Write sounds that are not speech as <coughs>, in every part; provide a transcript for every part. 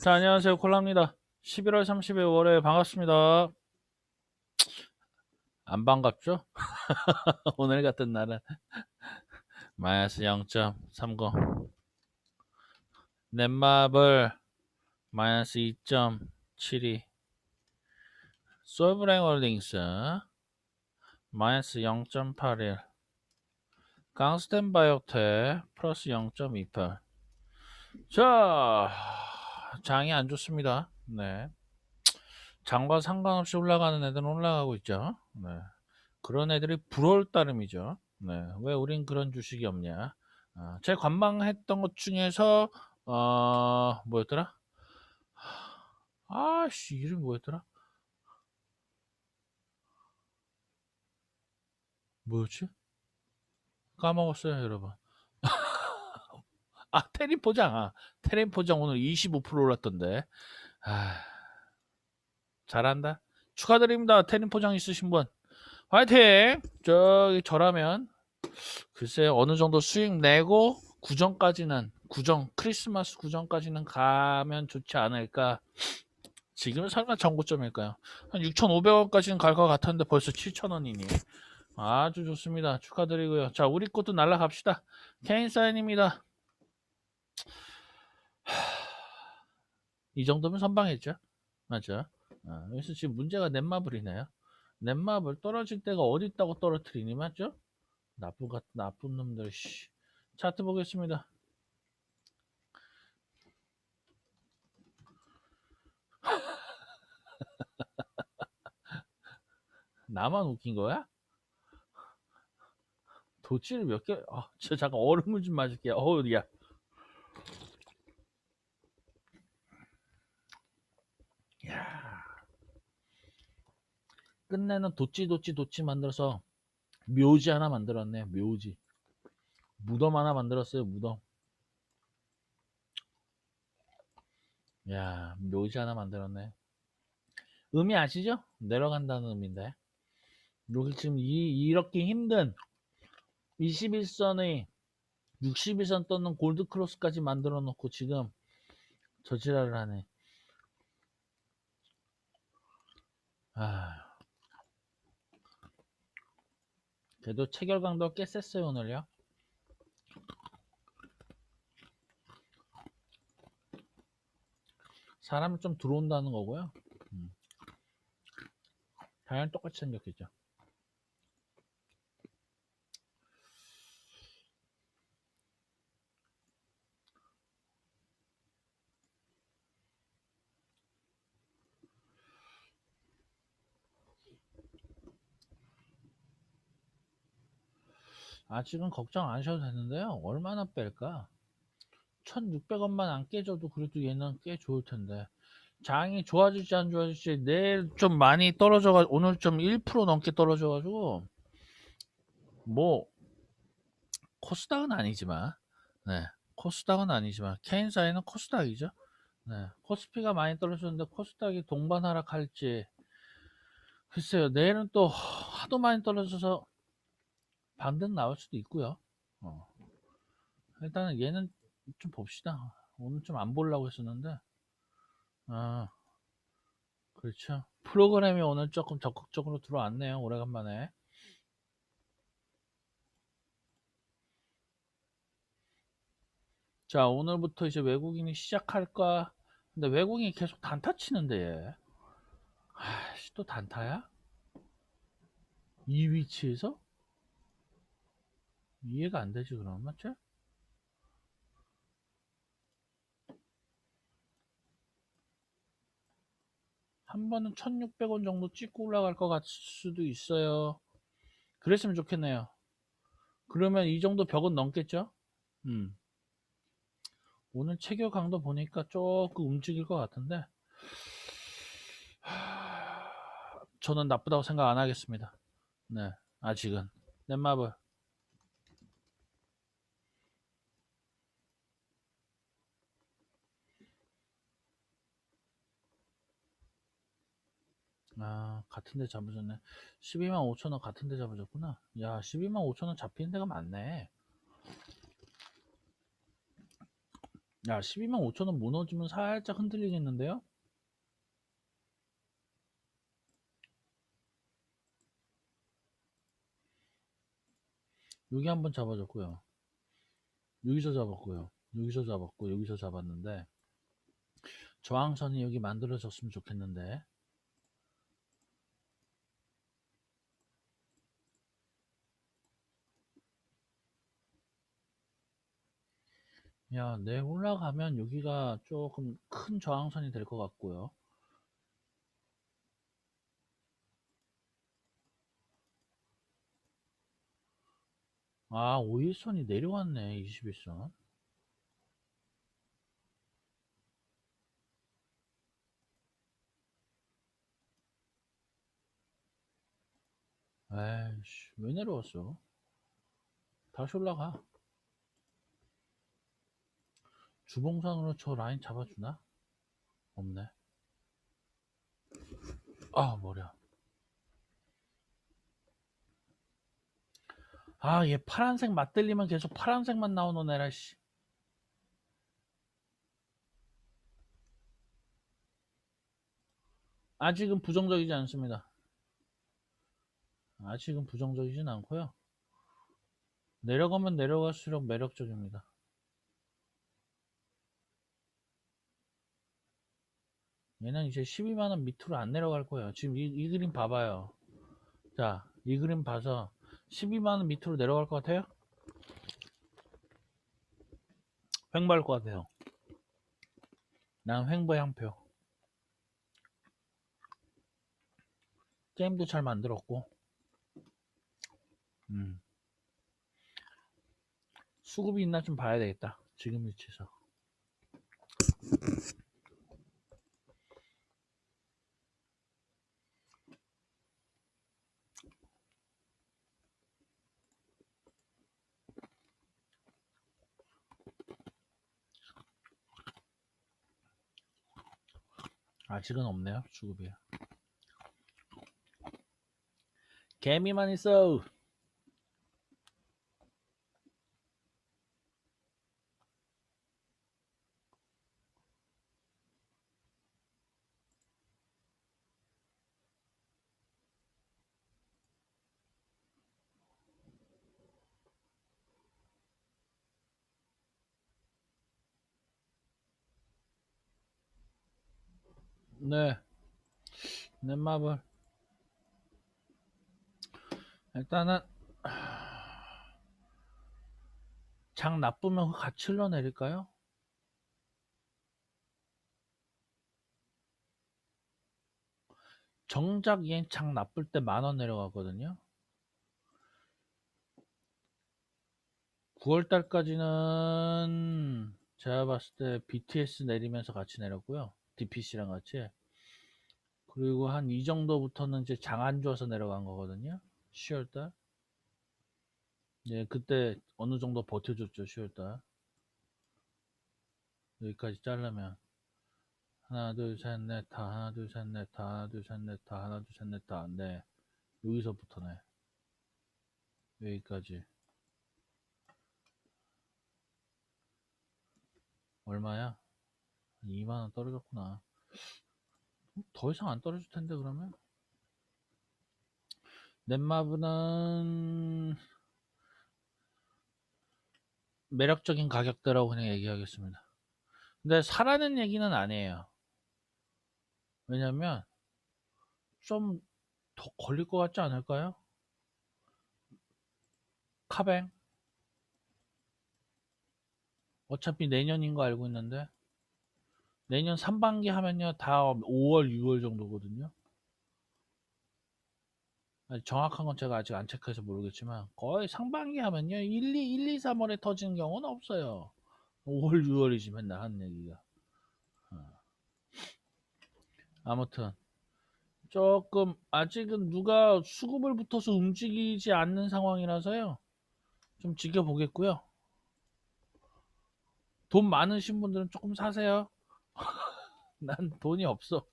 자, 안녕하세요. 콜라입니다. 11월 30일 월요일 반갑습니다. 안 반갑죠? <laughs> 오늘 같은 날은 마이너스 0.30 넷마블 마이너스 2.72 솔브랭 홀딩스 마이너스 0.81 강스텐 바이오텍 플러스 0.28 자, 장이 안 좋습니다. 네. 장과 상관없이 올라가는 애들은 올라가고 있죠. 네. 그런 애들이 부러울 따름이죠. 네. 왜 우린 그런 주식이 없냐? 아, 제 관망했던 것 중에서 어, 뭐였더라? 아씨, 이름 뭐였더라? 뭐였지? 까먹었어요, 여러분. 아, 테린 포장. 아, 테린 포장 오늘 25% 올랐던데. 아, 잘한다. 축하드립니다. 테린 포장 있으신 분. 화이팅! 저기 저라면 글쎄요 어느 정도 수익 내고 구정까지는 구정 크리스마스 구정까지는 가면 좋지 않을까. 지금은 설마 정고점일까요? 한 6,500원까지는 갈 것 같았는데 벌써 7,000원이니 아주 좋습니다. 축하드리고요. 자 우리 것도 날라갑시다. 케인 사인입니다. 이 정도면 선방했죠. 맞죠? 아, 그래서 지금 문제가 넷마블이네요. 넷마블 떨어질 때가 어디 있다고 떨어뜨리니 맞죠? 나쁜 같 나쁜 놈들 씨. 차트 보겠습니다. <laughs> 나만 웃긴 거야? 도치를 몇 개? 아, 저 잠깐 얼음을 좀 마실게요. 어우, 야. 야. 끝내는 도찌 도찌 도찌 만들어서 묘지 하나 만들었네. 묘지. 무덤 하나 만들었어요. 무덤. 야, 묘지 하나 만들었네. 의미 아시죠? 내려간다는 의미인데. 여기 지금 이, 이렇게 힘든 21선의 61선 떴는 골드 크로스까지 만들어 놓고 지금 저지랄을 하네. 아. 그래도 체결강도 꽤 셌어요, 오늘요. 사람이 좀 들어온다는 거고요. 음. 당연히 똑같이 생겼겠죠. 아직은 걱정 안 하셔도 되는데요. 얼마나 뺄까? 1600원만 안 깨져도 그래도 얘는 꽤 좋을 텐데. 장이 좋아질지 안 좋아질지 내일 좀 많이 떨어져가 오늘 좀 1% 넘게 떨어져가지고 뭐 코스닥은 아니지만 네 코스닥은 아니지만 케인사이는 코스닥이죠. 네 코스피가 많이 떨어졌는데 코스닥이 동반 하락할지 글쎄요 내일은 또 하도 많이 떨어져서 반등 나올 수도 있고요. 어. 일단은 얘는 좀 봅시다. 오늘 좀 안 보려고 했었는데, 아, 그렇죠. 프로그램이 오늘 조금 적극적으로 들어왔네요. 오래간만에. 자, 오늘부터 이제 외국인이 시작할까? 근데 외국인이 계속 단타 치는데, 얘. 아씨, 또 단타야? 이 위치에서? 이해가 안 되지 그럼 맞죠? 한 번은 1600원 정도 찍고 올라갈 것 같을 수도 있어요. 그랬으면 좋겠네요. 그러면 이 정도 벽은 넘겠죠? 음. 오늘 체결 강도 보니까 조금 움직일 것 같은데. 저는 나쁘다고 생각 안 하겠습니다. 네 아직은. 넷마블 아, 같은 데 잡으셨네. 12만 5천 원 같은 데 잡으셨구나. 야, 12만 5천 원 잡히는 데가 많네. 야, 12만 5천 원 무너지면 살짝 흔들리겠는데요? 여기 한번 잡아줬고요. 여기서 잡았고요. 여기서 잡았고 여기서 잡았는데 저항선이 여기 만들어졌으면 좋겠는데 야, 내 올라가면 여기가 조금 큰 저항선이 될 것 같고요. 아, 5일선이 내려왔네, 21선. 에이씨, 왜 내려왔어? 다시 올라가. 주봉선으로 저 라인 잡아주나? 없네. 아, 머리야. 아, 얘 파란색 맞들리면 계속 파란색만 나오는 애라, 씨. 아직은 부정적이지 않습니다. 아직은 부정적이진 않고요. 내려가면 내려갈수록 매력적입니다. 얘는 이제 12만원 밑으로 안 내려갈 거예요. 지금 이, 이 그림 봐봐요. 자, 이 그림 봐서 12만원 밑으로 내려갈 것 같아요? 횡보할 것 같아요. 난 횡보 향표. 게임도 잘 만들었고, 음. 수급이 있나 좀 봐야 되겠다. 지금 위치에서. 아직은 없네요. 수급이. 개미만 있어. 네. 넷마블. 일단은 장 나쁘면 같이 흘러내릴까요? 정작 얘장 나쁠 때 만 원 내려가거든요. 9월 달까지는 제가 봤을 때 BTS 내리면서 같이 내렸고요. DPC랑 같이. 그리고 한 이 정도부터는 이제 장안 좋아서 내려간 거거든요. 10월 달. 네, 그때 어느 정도 버텨줬죠, 10월 달. 여기까지 자르면. 하나, 둘, 셋, 넷, 다. 하나, 둘, 셋, 넷, 다. 하나, 둘, 셋, 넷, 다. 하나, 둘, 셋, 넷, 다. 네. 여기서부터네. 여기까지. 얼마야? 2만원 떨어졌구나. 더 이상 안 떨어질 텐데, 그러면? 넷마블은 매력적인 가격대라고 그냥 얘기하겠습니다. 근데 사라는 얘기는 아니에요. 왜냐면 좀 더 걸릴 것 같지 않을까요? 카뱅 어차피 내년인 거 알고 있는데 내년 3반기 하면요 다 5월 6월 정도거든요. 정확한 건 제가 아직 안 체크해서 모르겠지만 거의 상반기 하면요 1, 2, 1, 2, 3월에 터지는 경우는 없어요. 5월 6월이지 맨날 하는 얘기가. 어. 아무튼 조금 아직은 누가 수급을 붙어서 움직이지 않는 상황이라서요 좀 지켜보겠고요. 돈 많으신 분들은 조금 사세요 <laughs> 난 돈이 없어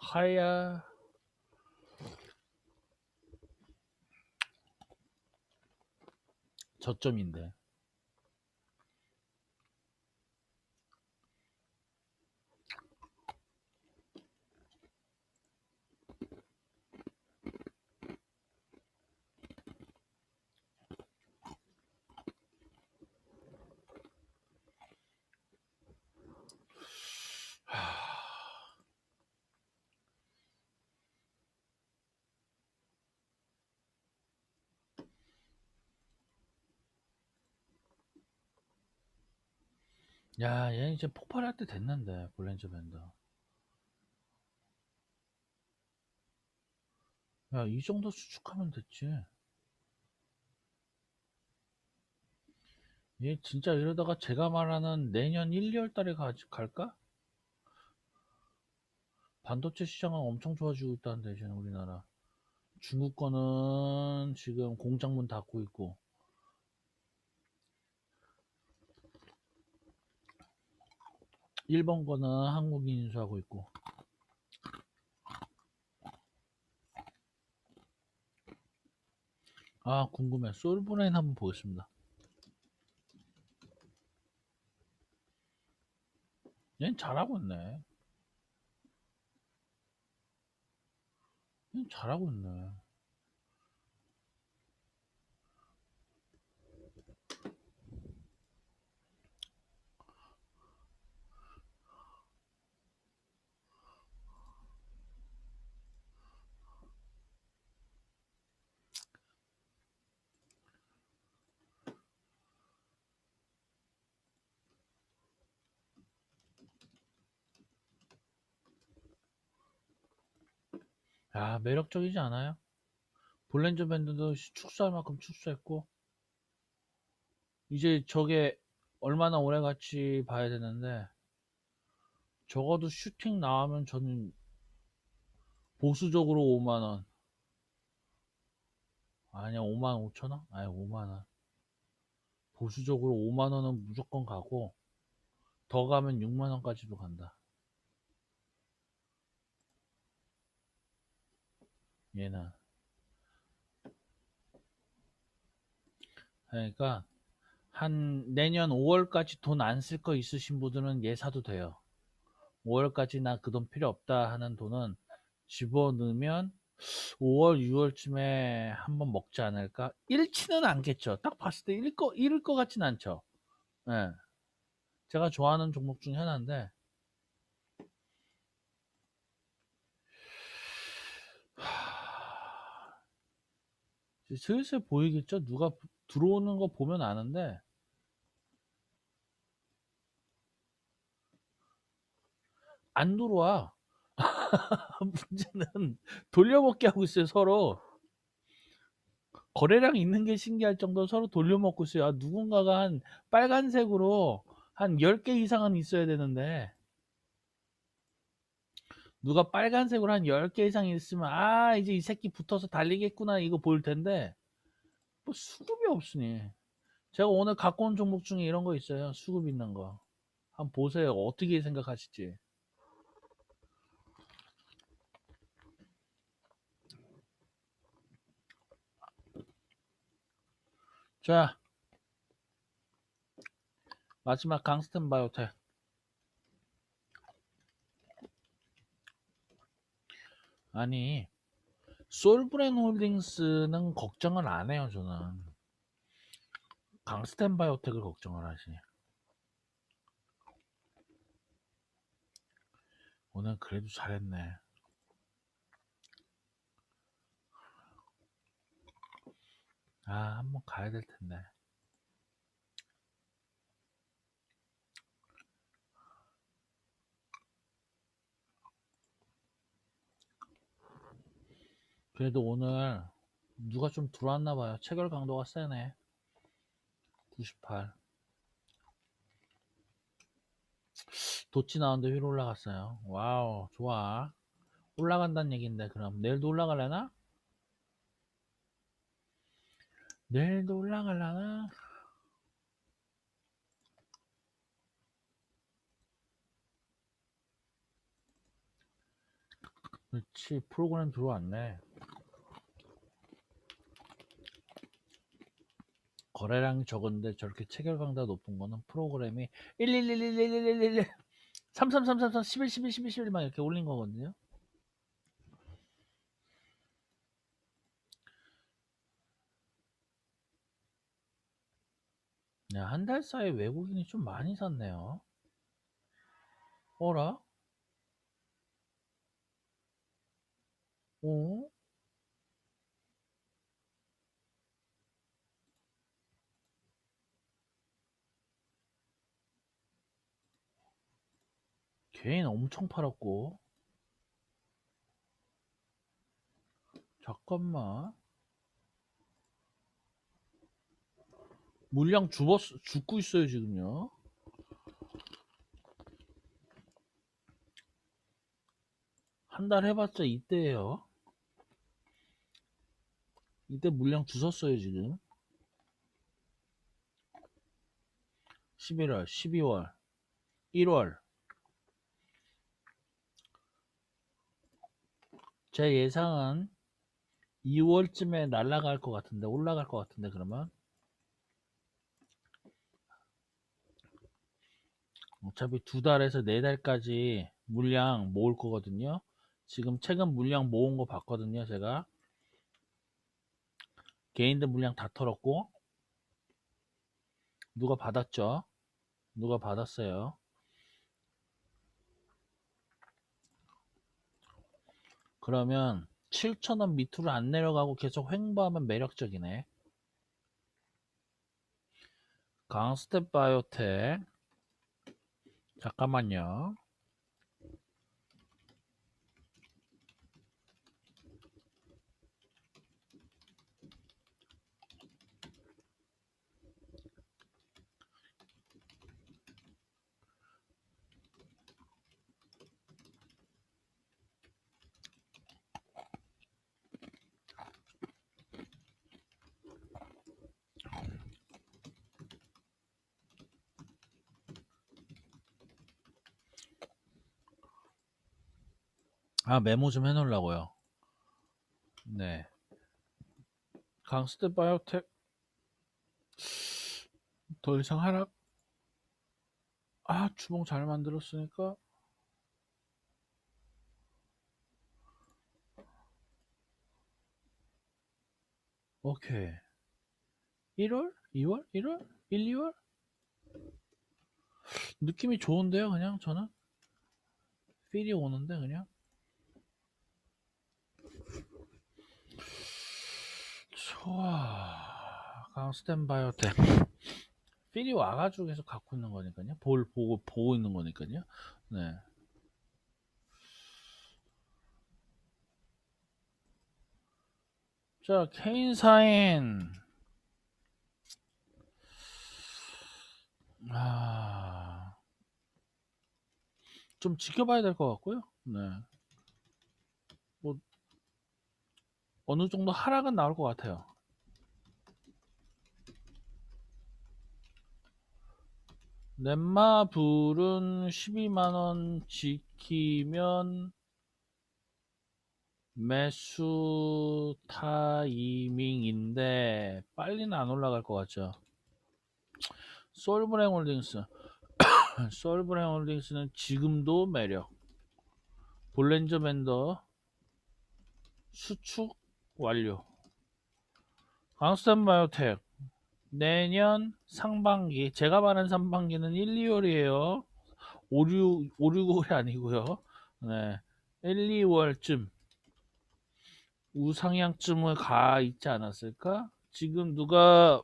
하야 저점인데. 야, 얘 이제 폭발할 때 됐는데, 볼렌저 밴드. 야, 이 정도 수축하면 됐지. 얘 진짜 이러다가 제가 말하는 내년 1, 2월 달에 가, 갈까? 반도체 시장은 엄청 좋아지고 있다는데, 지금 우리나라. 중국 거는 지금 공장 문 닫고 있고, 일본 거는 한국인 인수하고 있고. 아, 궁금해. 솔브레인 한번 보겠습니다. 얘는 잘하고 있네. 얘는 잘하고 있네. 야, 매력적이지 않아요? 볼렌저 밴드도 시- 축소할 만큼 축소했고, 이제 저게 얼마나 오래 같이 봐야 되는데, 적어도 슈팅 나오면 저는 보수적으로 5만원. 아니야, 5만 5천원? 아니, 5만원. 보수적으로 5만원은 무조건 가고, 더 가면 6만원까지도 간다. 얘는. 그러니까, 한 내년 5월까지 돈 안 쓸 거 있으신 분들은 얘 사도 돼요. 5월까지 나 그 돈 필요 없다 하는 돈은 집어넣으면 5월, 6월쯤에 한번 먹지 않을까? 잃지는 않겠죠. 딱 봤을 때 잃을 거, 잃을 것 같진 않죠. 예. 제가 좋아하는 종목 중에 하나인데, 슬슬 보이겠죠? 누가 들어오는 거 보면 아는데, 안 들어와. <laughs> 문제는 돌려먹기 하고 있어요, 서로. 거래량 있는 게 신기할 정도로 서로 돌려먹고 있어요. 아, 누군가가 한 빨간색으로 한 10개 이상은 있어야 되는데, 누가 빨간색으로 한 10개 이상 있으면, 아, 이제 이 새끼 붙어서 달리겠구나, 이거 보일 텐데, 뭐 수급이 없으니. 제가 오늘 갖고 온 종목 중에 이런 거 있어요. 수급 있는 거. 한번 보세요. 어떻게 생각하실지. 자, 마지막 강스텐 바이오텍. 아니, 솔브렌 홀딩스는 걱정을 안 해요, 저는. 강스텐 바이오텍을 걱정을 하시니. 오늘 그래도 잘했네. 아, 한번 가야 될 텐데. 그래도 오늘 누가 좀 들어왔나 봐요. 체결 강도가 세네. 98. 도치 나왔는데 위로 올라갔어요. 와우, 좋아. 올라간다는 얘기인데, 그럼 내일도 올라갈래나? 내일도 올라갈라나? 그렇지, 프로그램 들어왔네. 거래량이 적은데 저렇게 체결 강도가 높은 거는 프로그램이 11111111 333333 11 11 11 11만 이렇게 올린 거거든요. 야, 한달 사이에 외국인이 좀 많이 샀네요. 어라? 어? 개인 엄청 팔았고. 잠깐만. 물량 죽었, 죽고 있어요, 지금요. 한 달 해봤자 이때예요. 이때 물량 주웠어요, 지금. 11월, 12월, 1월. 제 예상은 2월쯤에 날아갈 것 같은데, 올라갈 것 같은데, 그러면. 어차피 두 달에서 네 달까지 물량 모을 거거든요. 지금 최근 물량 모은 거 봤거든요, 제가. 개인들 물량 다 털었고, 누가 받았죠? 누가 받았어요? 그러면 7,000원 밑으로 안 내려가고 계속 횡보하면 매력적이네. 강스텝 바이오텍. 잠깐만요. 아, 메모 좀 해놓으려고요. 네. 강스텝 바이오텍 더 이상 하락 아 주봉 잘 만들었으니까 오케이 1월? 2월? 1월? 1, 2월? 느낌이 좋은데요 그냥 저는 필이 오는데 그냥 좋아 강스텐 바이오텍 필이 와가지고 계속 갖고 있는 거니까요 볼 보고 보고 있는 거니까요 네 자, 케인사인. 아, 좀 지켜봐야 될 것 같고요. 네. 뭐, 어느 정도 하락은 나올 것 같아요. 넷마 불은 12만원 지키면 매수 타이밍인데 빨리는 안 올라갈 것 같죠. 솔브랭 홀딩스. <coughs> 솔브랭 홀딩스는 지금도 매력. 볼렌저 밴더 수축 완료. 강스탄 바이오텍 내년 상반기 제가 말한 상반기는 1, 2월이에요 5, 6, 5, 6월이 아니고요 네, 1, 2월쯤 우상향쯤을 가 있지 않았을까? 지금 누가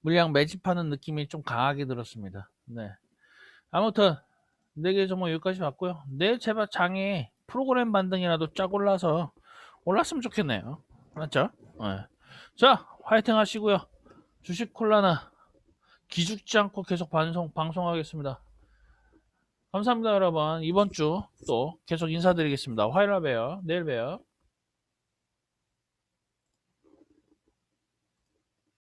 물량 매집하는 느낌이 좀 강하게 들었습니다. 네. 아무튼 내게 정말 여기까지 왔고요. 내일 제발 장이 프로그램 반등이라도 쫙 올라서 올랐으면 좋겠네요. 맞죠? 네. 자, 화이팅 하시고요. 주식 콜라나 기죽지 않고 계속 방송 방송하겠습니다. 감사합니다, 여러분. 이번 주 또 계속 인사드리겠습니다. 화요일에 봬요. 내일 봬요.